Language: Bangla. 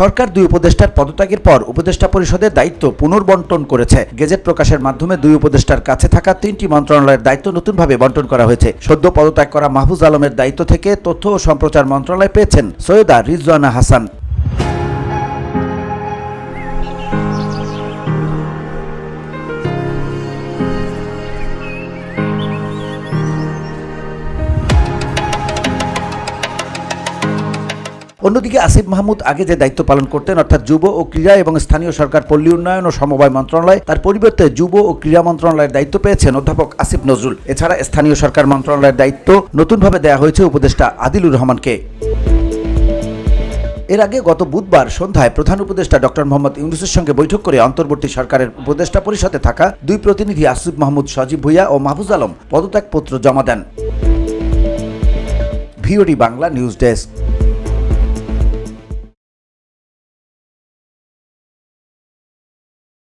সরকার দুই উপদেষ্টার পদত্যাগের পর উপদেষ্টা পরিষদের দায়িত্ব পুনর্বন্টন করেছে। গেজেট প্রকাশের মাধ্যমে দুই উপদেষ্টার কাছে থাকা তিনটি মন্ত্রণালয়ের দায়িত্ব নতুনভাবে বন্টন করা হয়েছে। সদ্য পদত্যাগ করা মাহফুজ আলমের দায়িত্ব থেকে তথ্য ও সম্প্রচার মন্ত্রণালয় পেয়েছেন সৈয়দা রিজওয়ানা হাসান। অন্যদিকে আসিফ মাহমুদ আগে যে দায়িত্ব পালন করতেন, অর্থাৎ যুব ও ক্রীড়া এবং স্থানীয় সরকার, পল্লী উন্নয়ন ও সমবায় মন্ত্রণালয়, তার পরিবর্তে যুব ও ক্রীড়া মন্ত্রণালয়ের দায়িত্ব পেয়েছেন অধ্যাপক আসিফ নজরুল। এছাড়া স্থানীয় সরকার মন্ত্রণালয়ের দায়িত্ব নতুনভাবে দেওয়া হয়েছে উপদেষ্টা আদিলুর রহমানকে। এর আগে গত বুধবার সন্ধ্যায় প্রধান উপদেষ্টা ডক্টর মোহাম্মদ ইউনুসের সঙ্গে বৈঠক করে অন্তর্বর্তী সরকারের উপদেষ্টা পরিষদে থাকা দুই প্রতিনিধি আসিফ মাহমুদ, সজীব ভুইয়া ও মাহফুজ আলম পদত্যাগপত্র জমা দেন। VOD Bangla news desk.